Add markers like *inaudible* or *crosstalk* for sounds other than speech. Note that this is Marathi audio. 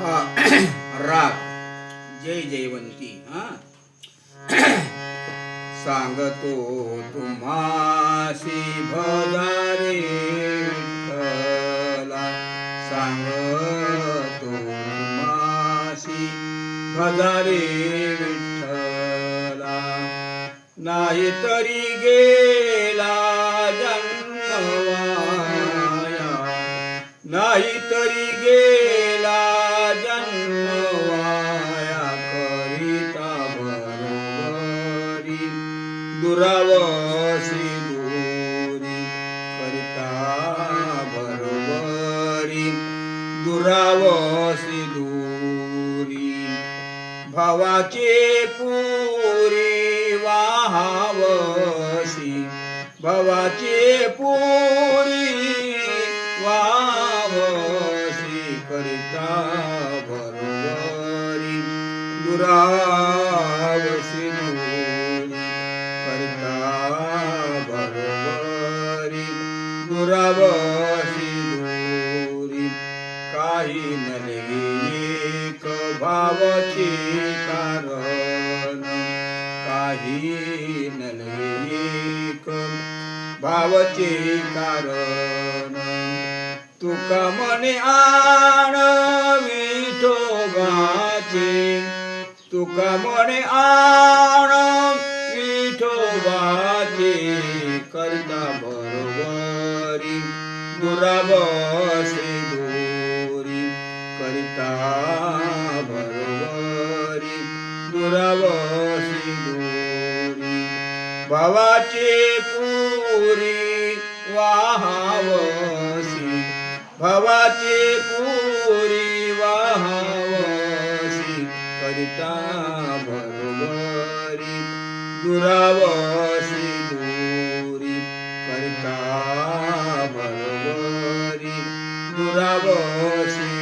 हा. *coughs* राग. जय जयवंती हा. *coughs* सांगतो तुम्हासी भदारे सांगतो तुम्हासी भदारे विठ्ठला नाही तरी गेला जन्मवाया. नाही तरी गेला दुरावशी दूरी करिता बरोबरी दुरावशी दूरी भावाचे पुरी वाहावशी भवाचे पुरी वावशी करिता बरोबरी दुरा भावचे कारण काही नलगे एक भावचे कारण तुका मने आण विठोबाचे तुका मने आण विठोबाचे करता बरोबरी दुराबसे दोरी करिता भावाचे पुरी वाहावसी भावाचे पुरी वाहावसी करिता भरवरी दुरावसी दूरी. करिता भरवरी दुरावसी